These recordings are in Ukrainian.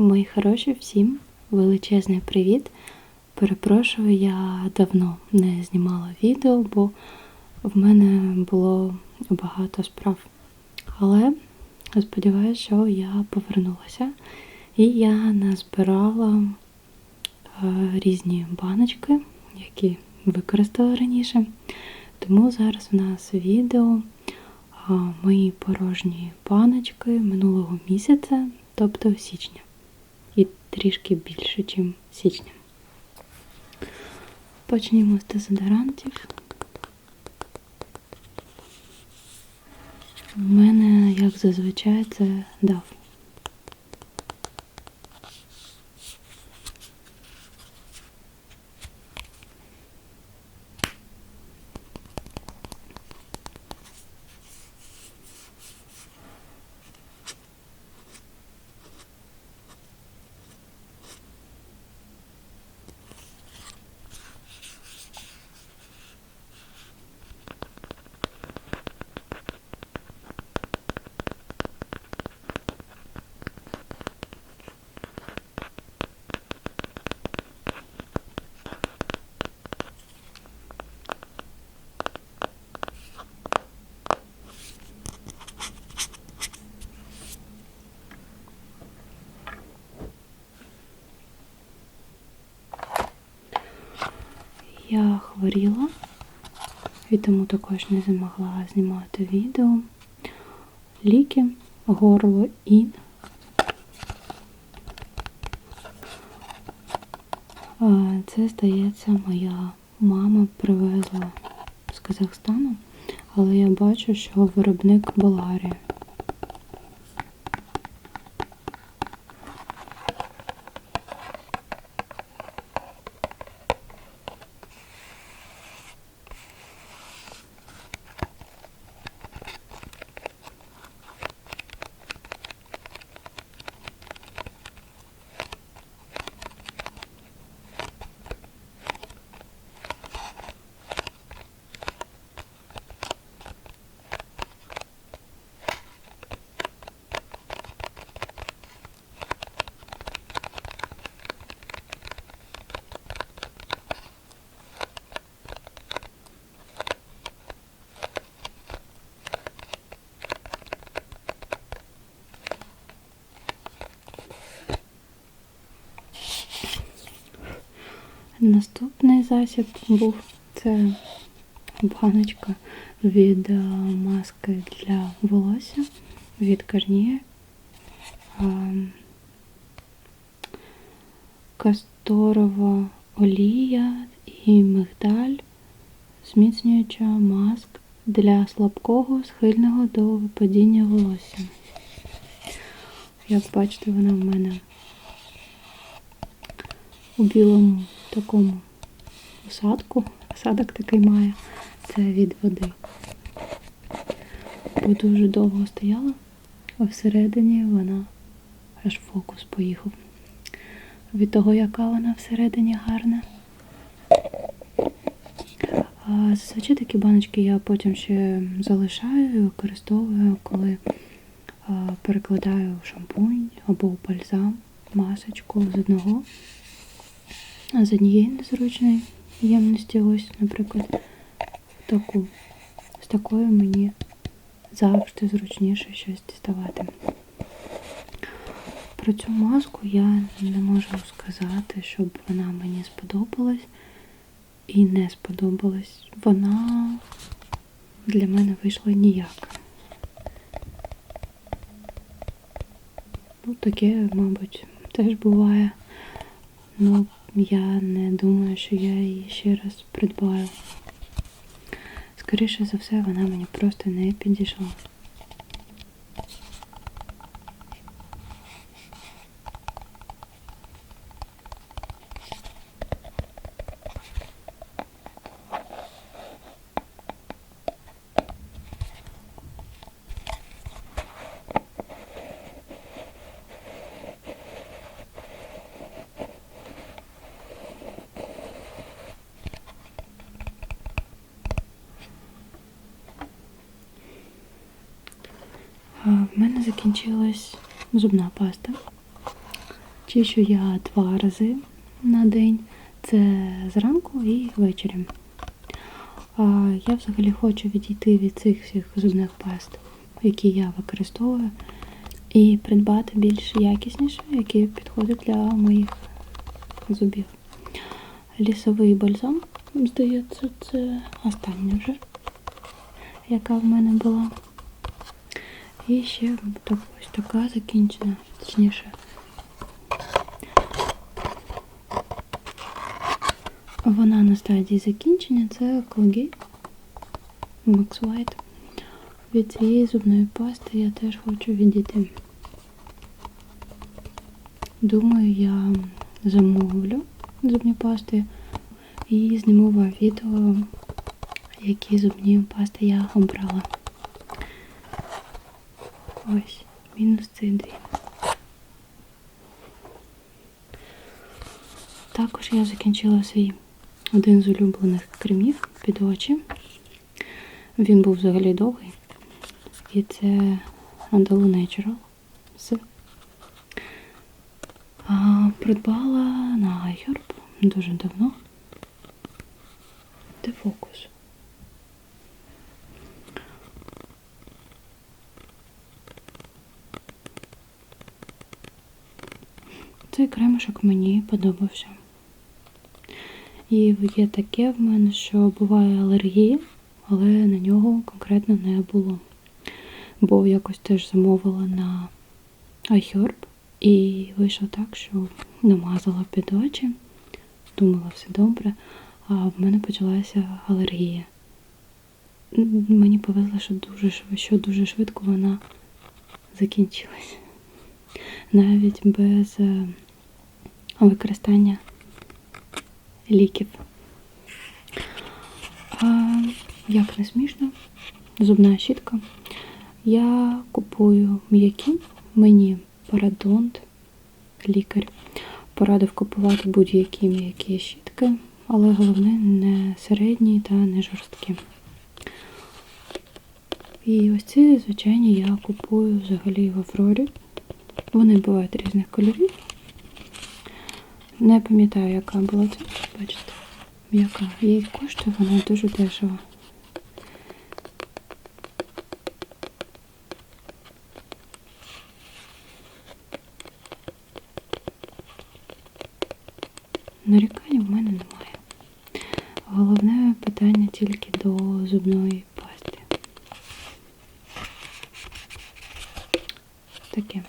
Мої хороші, всім величезний привіт. Перепрошую, я давно не знімала відео, бо в мене було багато справ. Але сподіваюся, що я повернулася і я назбирала е, різні баночки, які використала раніше. Тому зараз у нас відео мої порожні баночки минулого місяця, тобто січня. Трішки більше, ніж січня. Почнімо з дезодорантів. У мене, як зазвичай, це дав. Я хворіла і тому також не змогла знімати відео. Ліки, горло і А, це, здається, моя мама привезла з Казахстану, але я бачу, що виробник Болгарія. Наступний засіб був це баночка від е, маски для волосся від Garnier. Ем, Касторова олія і мигдаль, зміцнююча маск для слабкого, схильного до випадіння волосся. Як бачите, вона в мене у білому такому осадку. Осадок такий має. Це від води. Бо дуже довго стояла, а всередині вона аж фокус поїхав. Від того, яка вона всередині гарна. А зазвичай такі баночки я потім ще залишаю і використовую, коли перекладаю шампунь або бальзам, масочку з одного а з однієї незручної ємності, ось, наприклад, таку. З такою мені завжди зручніше щось діставати. Про цю маску я не можу сказати, щоб вона мені сподобалась і не сподобалась. Вона для мене вийшла ніяка. Ну, таке, мабуть, теж буває. Ну, я не думаю, що я її ще раз придбаю. Скоріше за все, вона мені просто не підійшла. В мене закінчилась зубна паста. Чищу я два рази на день. Це зранку і ввечері. Я взагалі хочу відійти від цих всіх зубних паст, які я використовую, і придбати більш якісніші, які підходять для моїх зубів. Лісовий бальзам, здається, це остання вже, яка в мене була. І ще так, ось така закінчена, точніше. Вона на стадії закінчення, це Colgate Max White. Від цієї зубної пасти я теж хочу відійти. Думаю, я замовлю зубні пасти і зніму вам відео, які зубні пасти я обрала. Ось, мінус цей дві. Також я закінчила свій один з улюблених кремів під очі. Він був взагалі довгий. І це Andalou Natural. З. А, придбала на iHerb дуже давно. Де фокус? Цей кремушок мені подобався. І є таке в мене, що буває алергія, але на нього конкретно не було. Бо якось теж замовила на iHerb і вийшло так, що намазала під очі, думала все добре, а в мене почалася алергія. Мені повезло, що дуже, що дуже швидко вона закінчилась. Навіть без е, використання ліків. А, як не смішно, зубна щітка. Я купую м'які, мені парадонт, лікар порадив купувати будь-які м'які щітки, але головне не середні та не жорсткі. І ось ці, звичайні, я купую взагалі в Аврорі. Вони бувають різних кольорів. Не пам'ятаю, яка була це, бачите, м'яка. І коштує вона дуже дешево. Нарікань в мене немає. Головне питання тільки до зубної пасти. Таке.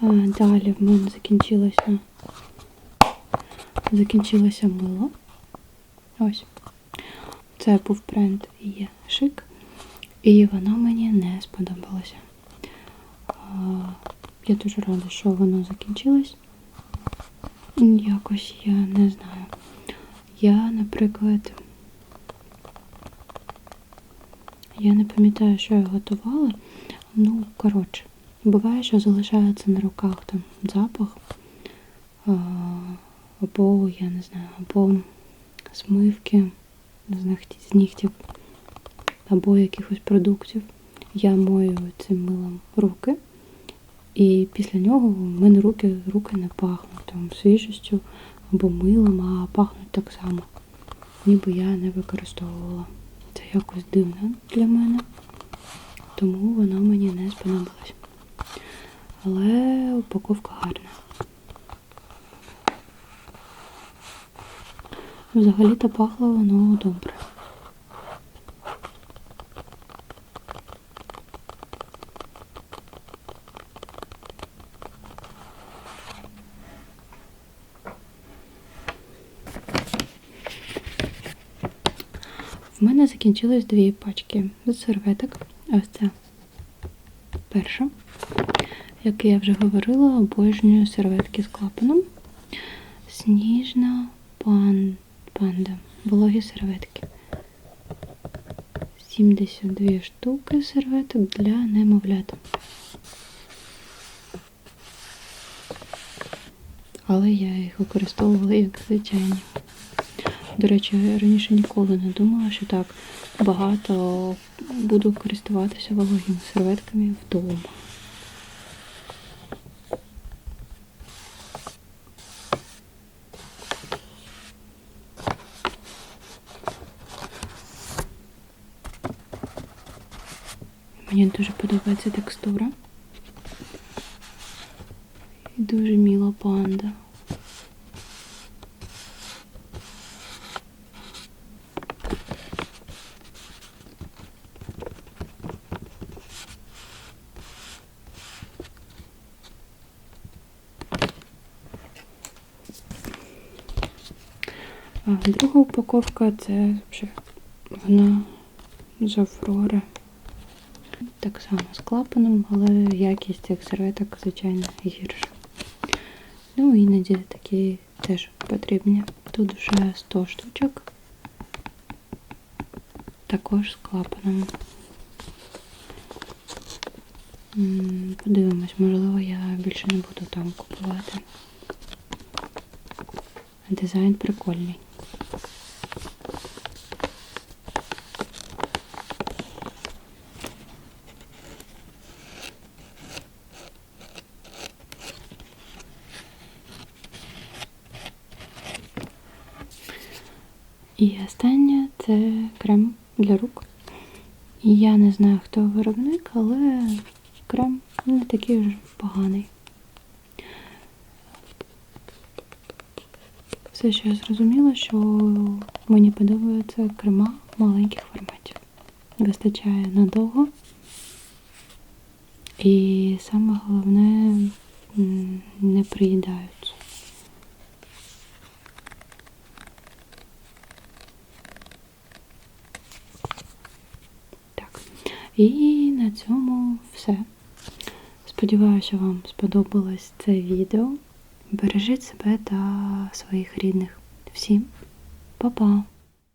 Далі в мене закінчилося закінчилося мило. Ось. Це був бренд є шик. І воно мені не сподобалося. Я дуже рада, що воно закінчилось. Якось я не знаю. Я, наприклад, я не пам'ятаю, що я готувала. Ну, коротше, буває, що залишається на руках там запах, або, я не знаю, або смивки з нігтів, або якихось продуктів. Я мою цим милом руки. І після нього в мене руки, руки не пахнуть там свіжістю або милом, а пахнуть так само, ніби я не використовувала. Це якось дивно для мене, тому воно мені не сподобалось. Але упаковка гарна. Взагалі-то пахло воно добре. В мене закінчилось дві пачки з серветок. Ось це перша. Як я вже говорила, обожнюю серветки з клапаном. Сніжна пан... панда. Вологі серветки. 72 штуки серветок для немовлят. Але я їх використовувала як звичайні. До речі, я раніше ніколи не думала, що так багато буду користуватися вологими серветками вдома. Мені дуже подобається текстура. І дуже міла панда. Друга упаковка це вже вона з Аврори. Так само з клапаном, але якість цих серветок, звичайно, гірша. Ну, іноді такі теж потрібні. Тут вже 100 штучок. Також з клапаном. Подивимось, можливо, я більше не буду там купувати. Дизайн прикольний. І останнє це крем для рук. Я не знаю, хто виробник, але крем не такий вже поганий. Все, що я зрозуміла, що мені подобаються крема маленьких форматів. Вистачає надовго. І саме головне не приїдаються. Так. І на цьому все. Сподіваюся, вам сподобалось це відео. Бережіть себе та своїх рідних. Всім па-па!